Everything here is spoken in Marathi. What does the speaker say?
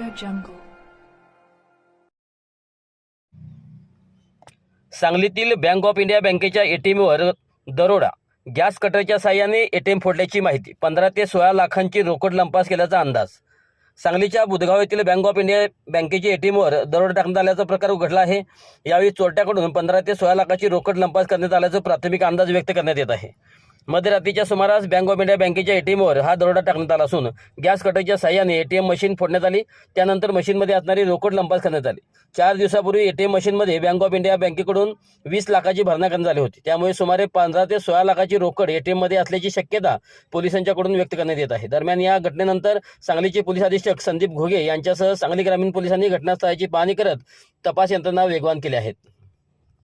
jungle. सांगलीतील बँक ऑफ इंडिया बँकेच्या एटीएमवर दरोडा. गॅस कटरच्या साह्याने एटीएम फोडल्याची माहिती. पंधरा ते सोळा लाखांची रोकड लंपास केल्याचा अंदाज. सांगलीच्या बुधगाव येथील बँक ऑफ इंडिया बँकेच्या एटीएमवर दरोडा टाकण्यात आल्याचा प्रकार उघडला आहे. यावेळी चोरट्याकडून पंधरा ते सोळा लाखाची रोकड लंपास करण्यात आल्याचा प्राथमिक अंदाज व्यक्त करण्यात येत आहे. मध्यरात्रीच्या सुमारास बँक ऑफ इंडिया बँकेच्या एटीएमवर हा दरोडा टाकण्यात आला असून गॅस कटरच्या साह्याने एटीएम मशीन फोडण्यात आली. त्यानंतर मशीनमध्ये असणारी रोकड लंपास करण्यात आली. चार दिवसापूर्वी एटीएम मशीनमध्ये बँक ऑफ इंडिया बँकेकडून वीस लाखाची भरणा करण्यात आली होती. त्यामुळे सुमारे पंधरा ते सोळा लाखाची रोकड एटीएममध्ये असल्याची शक्यता पोलिसांच्याकडून व्यक्त करण्यात येत आहे. दरम्यान या घटनेनंतर सांगलीचे पोलीस अधीक्षक संदीप घोगे यांच्यासह सांगली ग्रामीण पोलिसांनी घटनास्थळाची पाहणी करत तपास यंत्रणा वेगवान केल्या आहेत.